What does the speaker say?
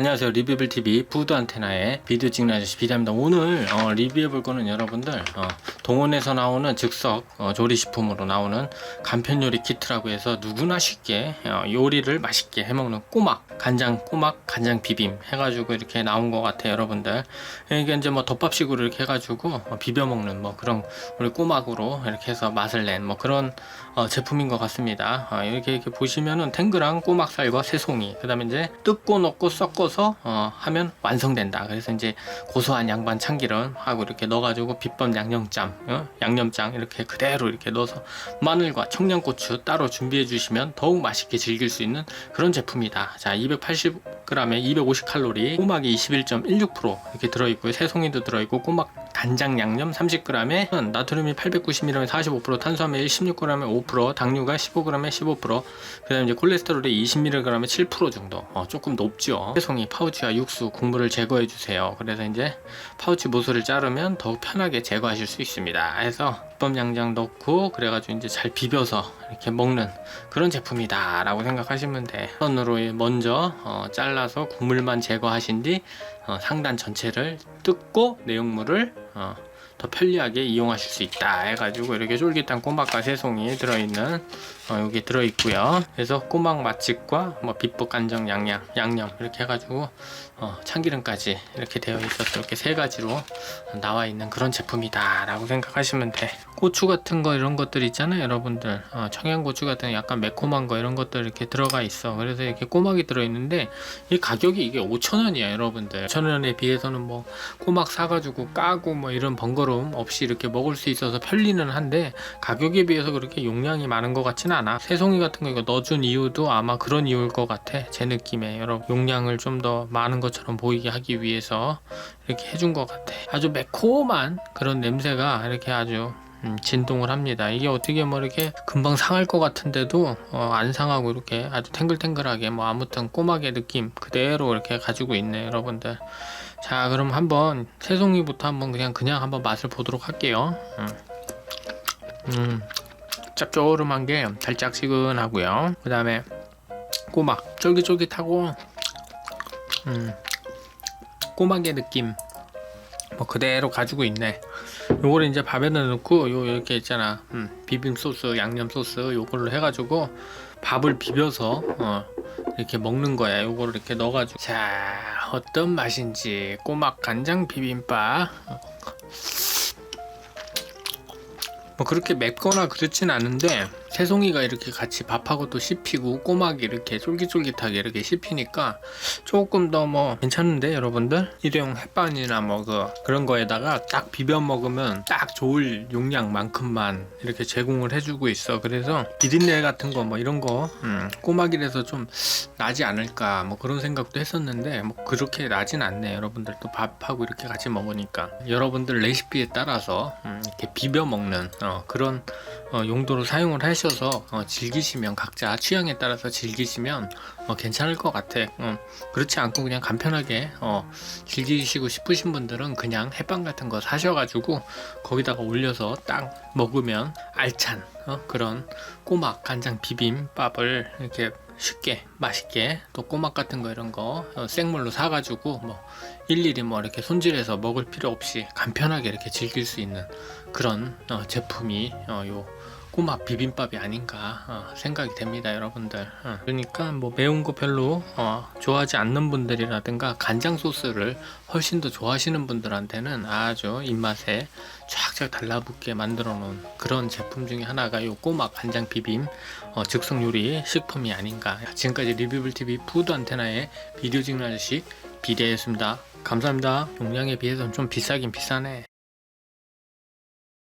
안녕하세요. 리뷰블TV 푸드 안테나의 비디오 찍는 아저씨 비담입니다. 오늘 어, 리뷰해볼 거는 여러분들 어, 동원에서 나오는 즉석 어, 조리식품으로 나오는 간편요리 키트라고 해서 누구나 쉽게 어, 요리를 맛있게 해먹는 꼬막 간장 꼬막 간장 비빔 해가지고 이렇게 나온 것 같아요 여러분들. 이게 이제 뭐 덮밥식으로 이렇게 해가지고 어, 비벼먹는 뭐 그런 우리 꼬막으로 이렇게 해서 맛을 낸 뭐 그런 어, 제품인 것 같습니다. 어, 이렇게 이렇게 보시면은 탱글한 꼬막살과 새송이 그 다음에 이제 뜯고 넣고 섞어 서 어, 하면 완성된다 그래서 이제 고소한 양반 참기름 하고 이렇게 넣어가지고 비법 양념장 어? 양념장 이렇게 그대로 이렇게 넣어서 마늘과 청양고추 따로 준비해 주시면 더욱 맛있게 즐길 수 있는 그런 제품이다 자 280g에 250칼로리 꼬막이 21.16% 이렇게 들어있고요 새송이도 들어있고 꼬막 간장 양념 30g에 나트륨이 890mg에 45% 탄수화물 16g에 5% 당류가 15g에 15% 그다음에 이제 콜레스테롤이 20mg에 7% 정도. 어, 조금 높죠. 새송이 파우치와 육수 국물을 제거해 주세요. 그래서 이제 파우치 모서를 자르면 더욱 편하게 제거하실 수 있습니다. 해서 비법 양장 넣고 그래가지고 이제 잘 비벼서 이렇게 먹는 그런 제품이다 라고 생각하시면 돼. 선으로 먼저 어, 잘라서 국물만 제거하신 뒤 어, 상단 전체를 뜯고 내용물을 어, 더 편리하게 이용하실 수 있다 해가지고 이렇게 쫄깃한 꼬막과 새송이 들어있는 어, 여기 들어있고요. 그래서 꼬막 맛집과 뭐 비법 간장 양양 양념 이렇게 해가지고 어, 참기름까지 이렇게 되어 있어서 이렇게 세 가지로 나와 있는 그런 제품이다 라고 생각하시면 돼 고추 같은 거 이런 것들 있잖아요 여러분들. 어, 청양고추 같은 약간 매콤한 거 이런 것들 이렇게 들어가 있어. 그래서 이렇게 꼬막이 들어있는데 이 가격이 이게 5천원이야 여러분들. 5천원에 비해서는 뭐 꼬막 사가지고 까고 뭐 이런 번거로움 없이 이렇게 먹을 수 있어서 편리는 한데 가격에 비해서 그렇게 용량이 많은 것 같지는 않아. 새송이 같은 거 이거 넣어준 이유도 아마 그런 이유일 것 같아 제 느낌에. 여러분 용량을 좀 더 많은 것처럼 보이게 하기 위해서 이렇게 해준 것 같아. 아주 매콤한 그런 냄새가 이렇게 아주 음, 진동을 합니다. 이게 어떻게 뭐 이렇게 금방 상할 것 같은데도 어, 안 상하고 이렇게 아주 탱글탱글하게 뭐 아무튼 꼬막의 느낌 그대로 이렇게 가지고 있네 여러분들. 자 그럼 한번 새송이부터 한번 그냥 그냥 한번 맛을 보도록 할게요. 음, 음 짭조름한 게 달짝지근하고요. 그 다음에 꼬막 쫄깃쫄깃하고 음, 꼬막의 느낌 뭐 그대로 가지고 있네. 요거를 이제 밥에다 넣고 요 이렇게 있잖아. 음, 비빔 소스 양념 소스 요걸로 해가지고 밥을 비벼서 어, 이렇게 먹는 거야. 요거를 이렇게 넣어가지고. 자 어떤 맛인지. 꼬막 간장 비빔밥. 뭐 그렇게 맵거나 그렇진 않은데 새송이가 이렇게 같이 밥하고 또 씹히고 꼬막이 이렇게 쫄깃쫄깃하게 이렇게 씹히니까 조금 더 뭐 괜찮은데 여러분들? 일회용 햇반이나 뭐 그 그런 거에다가 딱 비벼 먹으면 딱 좋을 용량만큼만 이렇게 제공을 해주고 있어. 그래서 비린내 같은 거 뭐 이런 거 음, 꼬막이라서 좀 나지 않을까 뭐 그런 생각도 했었는데 뭐 그렇게 나진 않네. 여러분들 또 밥하고 이렇게 같이 먹으니까. 여러분들 레시피에 따라서 음, 이렇게 비벼 먹는 어, 그런 어, 용도로 사용을 하셔서 어, 즐기시면 각자 취향에 따라서 즐기시면 어, 괜찮을 것 같아. 어, 그렇지 않고 그냥 간편하게 어, 즐기시고 싶으신 분들은 그냥 햇반 같은 거 사셔가지고 거기다가 올려서 딱 먹으면 알찬 어, 그런 꼬막 간장 비빔밥을 이렇게 쉽게 맛있게 또 꼬막 같은 거 이런 거 어, 생물로 사가지고 뭐 일일이 뭐 이렇게 손질해서 먹을 필요 없이 간편하게 이렇게 즐길 수 있는 그런 어, 제품이 어, 요 꼬막 비빔밥이 아닌가 어, 생각이 됩니다 여러분들. 어, 그러니까 뭐 매운 거 별로 어, 좋아하지 않는 분들이라든가 간장 소스를 훨씬 더 좋아하시는 분들한테는 아주 입맛에 쫙쫙 달라붙게 만들어 놓은 그런 제품 중에 하나가 요 꼬막 간장 비빔 어, 즉석 요리 식품이 아닌가. 지금까지 리뷰블TV 푸드 안테나의 비디오 찍는 아저씨 비디오였습니다. 감사합니다. 용량에 비해서는 좀 비싸긴 비싸네